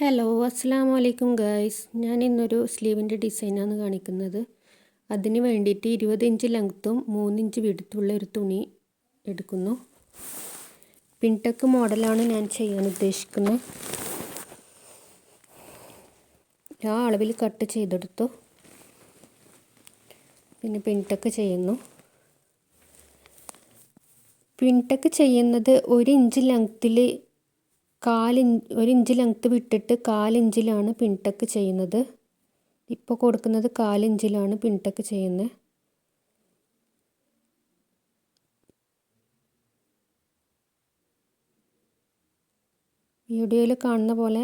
Hello അസ്സാം വലൈക്കും guys ഞാൻ ഇന്നൊരു സ്ലീവിന്റെ ഡിസൈനാണ് കാണിക്കുന്നത്. അതിന് വേണ്ടിയിട്ട് ഇരുപത് ഇഞ്ച് ലെങ്ത്തും മൂന്നിഞ്ച് വിടുത്തുള്ള ഒരു തുണി എടുക്കുന്നു. പിൻടെക്ക് മോഡലാണ് ഞാൻ ചെയ്യാൻ ഉദ്ദേശിക്കുന്നത്. ആ അളവിൽ കട്ട് ചെയ്തെടുത്തു. പിന്നെ പിൻടെക്ക് ചെയ്യുന്നു. പിൻടെക്ക് ചെയ്യുന്നത് ഒരു ഇഞ്ച് ലെങ്ത്തിൽ കാലിഞ്ച് ഒരു ഇഞ്ച് ലെങ്ത്ത് വിട്ടിട്ട് കാലിഞ്ചിലാണ് പിൻടക്ക് ചെയ്യുന്നത്. ഇപ്പോൾ കൊടുക്കുന്നത് കാലിഞ്ചിലാണ് പിൻടക്ക് ചെയ്യുന്നത് വീഡിയോയിൽ കാണുന്ന പോലെ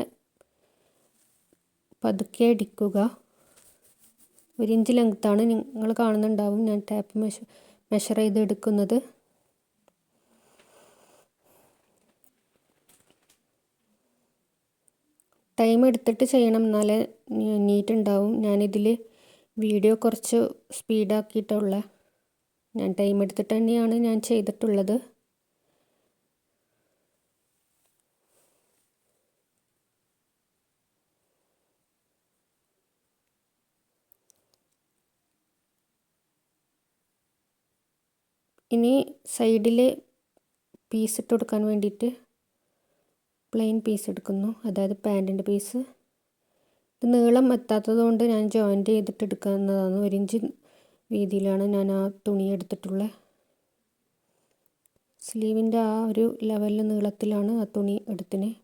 പതുക്കെ അടിക്കുക. ഒരു ഇഞ്ച് ലെങ്ത്താണ് നിങ്ങൾ കാണുന്നുണ്ടാവും. ഞാൻ ടാപ്പ് മെഷ മെഷർ ചെയ്ത് എടുക്കുന്നത് ടൈം എടുത്തിട്ട് ചെയ്യണം. എന്നാലേ നീറ്റ് ഉണ്ടാവും ഞാനിതിൽ വീഡിയോ കുറച്ച് സ്പീഡാക്കിയിട്ടുള്ള ഞാൻ ടൈം എടുത്തിട്ട് തന്നെയാണ് ഞാൻ ചെയ്തിട്ടുള്ളത്. ഇനി സൈഡിൽ പീസ് ഇട്ട് കൊടുക്കാൻ വേണ്ടിയിട്ട് പ്ലെയിൻ പീസ് എടുക്കുന്നു. അതായത് പാന്റിന്റെ പീസ്. ഇത് നീളം എത്താത്തത് കൊണ്ട് ഞാൻ ജോയിന്റ് ചെയ്തിട്ട് എടുക്കുന്നതാണ്. ഒരു ഇഞ്ച് വീതിയിലാണ് ഞാൻ ആ തുണി എടുത്തിട്ടുള്ളത്. സ്ലീവിന്റെ ആ ഒരു ലെവലിൽ നീളത്തിലാണ് ആ തുണി എടുത്തിന്.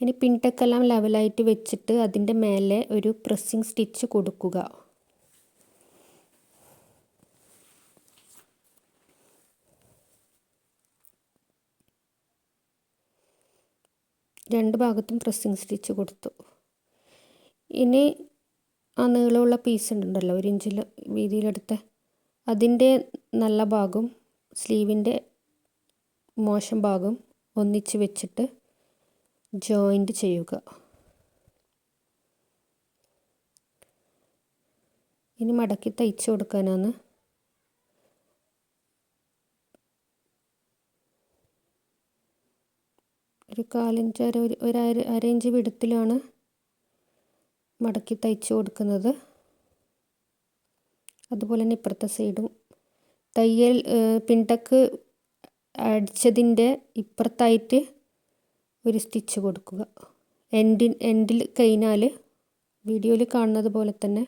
ഇനി പിൻടെക്കെല്ലാം ലെവലായിട്ട് വെച്ചിട്ട് അതിന്റെ മേലെ ഒരു പ്രസ്സിങ് സ്റ്റിച്ച് കൊടുക്കുക. രണ്ട് ഭാഗത്തും പ്രസ്സിങ് സ്റ്റിച്ച് കൊടുത്തു. ഇനി ആ നീളമുള്ള പീസ് ഉണ്ടല്ലോ ഒരു ഇഞ്ചിൽ വീതിയിലെടുത്ത് അതിന്റെ നല്ല ഭാഗം സ്ലീവിന്റെ മോശം ഭാഗം ഒന്നിച്ച് വെച്ചിട്ട് ജോയിന്റ് ചെയ്യുക. ഇനി മടക്കി തയ്ച്ചു കൊടുക്കാനാണ് ഒരു കാലിഞ്ച് അര ഒരു അര അര ഇഞ്ച് വിടത്തിലാണ് മടക്കി തയ്ച്ച് കൊടുക്കുന്നത്. അതുപോലെ തന്നെ ഇപ്പുറത്തെ സൈഡും. തയ്യൽ പിണ്ടക്ക് അടിച്ചതിന്റെ ഇപ്പുറത്തായിട്ട് ഒരു സ്റ്റിച്ച് കൊടുക്കുക. എൻഡിൽ എൻഡിൽ കഴിഞ്ഞാൽ വീഡിയോയിൽ കാണുന്നത് പോലെ തന്നെ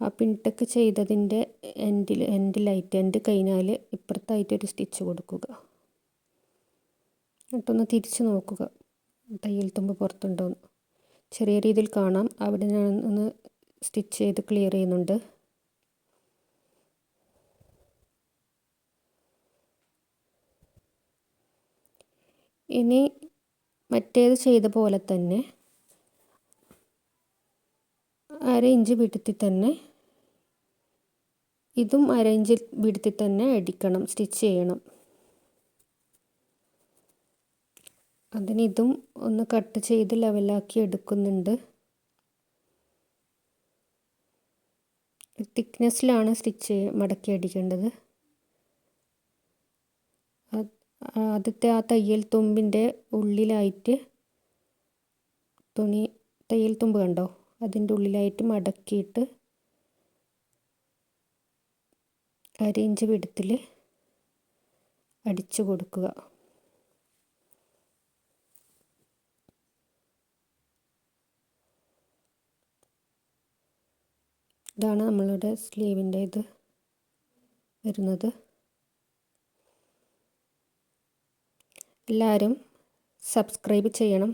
ആ പിണ്ടക്ക് ചെയ്തതിന്റെ എൻഡിൽ എൻഡിലായിട്ട് എൻഡ് കഴിഞ്ഞാൽ ഇപ്പുറത്തായിട്ട് ഒരു സ്റ്റിച്ച് കൊടുക്കുക. എന്നിട്ടൊന്ന് തിരിച്ച് നോക്കുക. തയ്യൽ തുമ്പ് പുറത്തുണ്ടോയെന്ന് ചെറിയ രീതിയിൽ കാണാം. അവിടെ ഞാൻ ഒന്ന് സ്റ്റിച്ച് ചെയ്ത് ക്ലിയർ ചെയ്യുന്നുണ്ട്. ഇനി മറ്റേത് ചെയ്ത പോലെ തന്നെ അര ഇഞ്ച് വിടുത്തി തന്നെ ഇതും അര ഇഞ്ച് വിടുത്തി തന്നെ അടിക്കണം. സ്റ്റിച്ച് ചെയ്യണം. അതിന് ഇതും ഒന്ന് കട്ട് ചെയ്ത് ലെവലാക്കി എടുക്കുന്നുണ്ട്. തിക്നെസ്സിലാണ് സ്റ്റിച്ച് മടക്കി അടിക്കേണ്ടത്. ആദ്യത്തെ ആ തയ്യൽ തുമ്പിന്റെ ഉള്ളിലായിട്ട് തുണി തയ്യൽ തുമ്പ് കണ്ടോ? അതിന്റെ ഉള്ളിലായിട്ട് മടക്കിയിട്ട് അരിഞ്ച് വിടത്തിൽ അടിച്ചു കൊടുക്കുക. ഇതാണ് നമ്മളുടെ സ്ലീവിന്റെ ഇത് വരുന്നത്. എല്ലാവരും സബ്സ്ക്രൈബ് ചെയ്യണം.